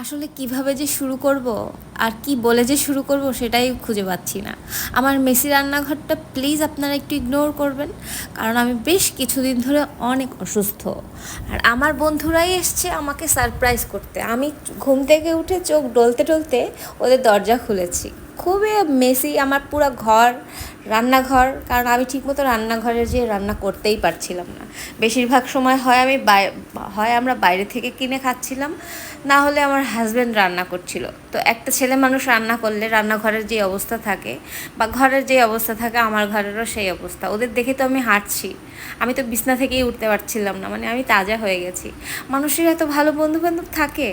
আসলে কীভাবে যে শুরু করব আর কি বলে যে শুরু করব সেটাই খুঁজে পাচ্ছি না। আমার মেসি রান্নাঘরটা প্লিজ আপনারা একটু ইগনোর করবেন, কারণ আমি বেশ কিছুদিন ধরে অনেক অসুস্থ। আর আমার বন্ধুরাই এসছে আমাকে সারপ্রাইজ করতে। আমি ঘুম থেকে উঠে চোখ ডলতে ডলতে ওদের দরজা খুলেছি। খুবই মেসি আমার পুরো ঘর, রান্নাঘর, কারণ আমি ঠিকমতো রান্নাঘরে যেয়ে রান্না করতেই পারছিলাম না। বেশিরভাগ সময় হয় আমি হয় আমরা বাইরে থেকে কিনে খাচ্ছিলাম, না হলে আমার হাজব্যান্ড রান্না করছিল। তো একটা ছেলে মানুষ রান্না করলে রান্নাঘরের যে অবস্থা থাকে বা ঘরের যে অবস্থা থাকে, আমার ঘরেরও সেই অবস্থা। ওদের দেখে তো আমি হাঁটছি। আমি তো বিছনা থেকেই উঠতে পারছিলাম না মানে আমি তাজা হয়ে গেছি। মানুষের এত ভালো বন্ধু বান্ধব থাকে,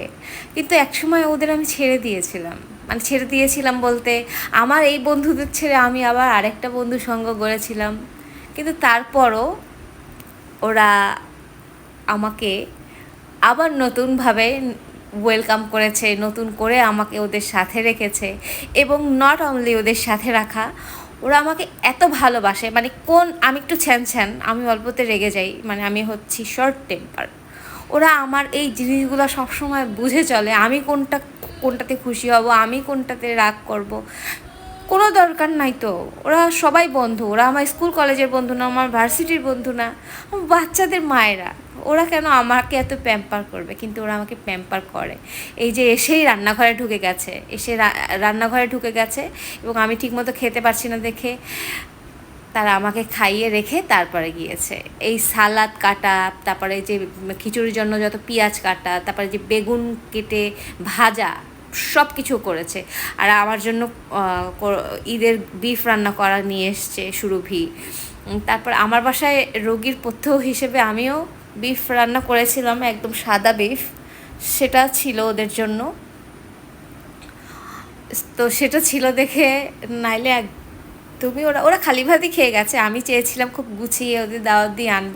কিন্তু একসময় ওদের আমি ছেড়ে দিয়েছিলাম। মানে ছেড়ে দিয়েছিলাম বলতে। আমার এই বন্ধুদের ছেড়ে আমি আবার আরেকটা বন্ধু সঙ্গ গড়েছিলাম। কিন্তু তারপরও ওরা আমাকে আবার নতুনভাবে ওয়েলকাম করেছে, নতুন করে আমাকে ওদের সাথে রেখেছে এবং নট অনলি ওদের সাথে রাখা, ওরা আমাকে এত ভালোবাসে। মানে কোন, আমি একটু ছ্যান ছ্যান, আমি অল্পতে রেগে যাই মানে আমি হচ্ছি শর্ট টেম্পার ওরা আমার এই জিনিসগুলো সবসময় বুঝে চলে, আমি কোনটা কোনটাতে খুশি হব, আমি কোনটাতে রাগ করব। কোনো দরকার নাই তো। ওরা সবাই বন্ধু, ওরা আমার স্কুল কলেজের বন্ধু না, আমার ভার্সিটির বন্ধু না বাচ্চাদের মায়েরা। ওরা কেন আমাকে এত প্যাম্পার করবে? কিন্তু ওরা আমাকে প্যাম্পার করে। এই যে এসেই রান্নাঘরে ঢুকে গেছে, এসে রান্নাঘরে ঢুকে গেছে এবং আমি ঠিকমতো খেতে পারছি না দেখে। তারা আমাকে খাইয়ে রেখে তারপরে গিয়েছে। এই সালাদ কাটা, তারপরে যে খিচুড়ির জন্য যত পেঁয়াজ কাটা, তারপরে যে বেগুন কেটে ভাজা সব কিছু করেছে। আর আমার জন্য ঈদের বিফ রান্না করা নিয়ে এসছে সুরভি। তারপর আমার বাসায় রোগীর পথ্য হিসেবে আমিও বিফ রান্না করেছিলাম, একদম সাদা বিফ সেটা ছিল ওদের জন্য। তো সেটা ছিল দেখে নাইলে তুমি ওরা ওরা খালি ভাতই খেয়ে গেছে। আমি চেয়েছিলাম খুব গুছিয়ে ওদের দাওয়াত দিয়ে আনব।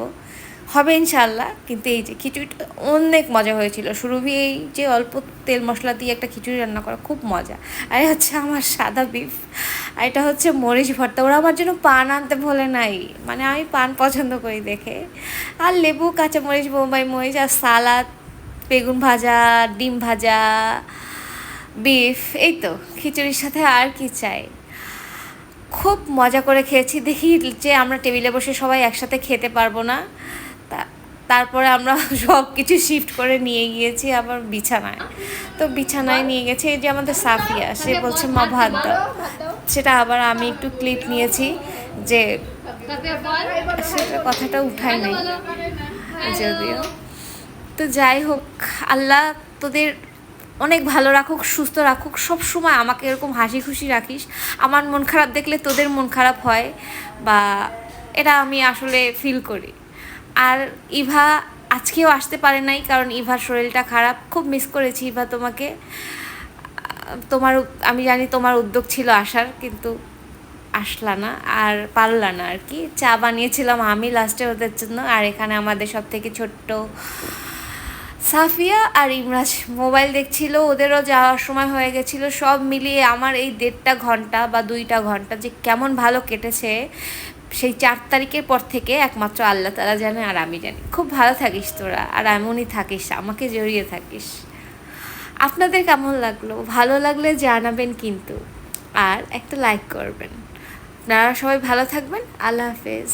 হবে ইনশাল্লাহ কিন্তু এই যে খিচুড়িটা অনেক মজা হয়েছিল। সুরভি এই যে অল্প তেল মশলা দিয়ে একটা খিচুড়ি রান্না করা খুব মজা। আর হচ্ছে আমার সাদা বিফ আর এটা হচ্ছে মরিচ ভর্তা। ওরা আমার জন্য পান আনতে ভোলে নাই। মানে আমি পান পছন্দ করি দেখে। আর লেবু, কাঁচা মরিচ, বোম্বাই মরিচ, আর সালাদ, বেগুন ভাজা, ডিম ভাজা বিফ এই তো। খিচুড়ির সাথে আর কি চাই। খুব মজা করে খেয়েছি। দেখি যে আমরা টেবিলে বসে সবাই একসাথে খেতে পারব না। তারপরে আমরা সব কিছু শিফট করে নিয়ে গিয়েছি আবার বিছানায়। তো বিছানায় নিয়ে গেছি এই যে আমাদের সাফিয়া সে বলছে মা ভাত দাও। সেটা আবার আমি একটু ক্লিপ নিয়েছি যে সেটা কথাটা উঠাই নাই। যদিও। তো যাই হোক আল্লাহ তোদের অনেক ভালো রাখুক সুস্থ রাখুক সব সময় আমাকে এরকম হাসি খুশি রাখিস। আমার মন খারাপ দেখলে তোদের মন খারাপ হয় বা এটা আমি আসলে ফিল করি। আর ইভা আজকেও আসতে পারে নাই, কারণ ইভার শরীরটা খারাপ। খুব মিস করেছি ইভা তোমাকে। তোমার আমি জানি তোমার উদ্যোগ ছিল আসার, কিন্তু আসলা না আর পারলা না আর কি। চা বানিয়েছিলাম আমি লাস্টে ওদের জন্য, আর এখানে আমাদের সব থেকে ছোট্ট সাফিয়া আর ইমরাজ। মোবাইল দেখছিল, ওদেরও যাওয়ার সময় হয়ে গেছিল। সব মিলিয়ে আমার এই দেড়টা ঘণ্টা বা দুইটা ঘণ্টা যে কেমন ভালো কেটেছে সেই চার তারিখের পর থেকে একমাত্র আল্লাহ তারা জানে আর আমি জানি। খুব ভালো থাকিস তোরা, আর এমনই থাকিস, আমাকে জড়িয়ে থাকিস। আপনাদের কেমন লাগল? ভালো লাগলে জানাবেন কিন্তু, আর একটা লাইক করবেন। আপনারা সবাই ভালো থাকবেন। আল্লাহ হাফেজ।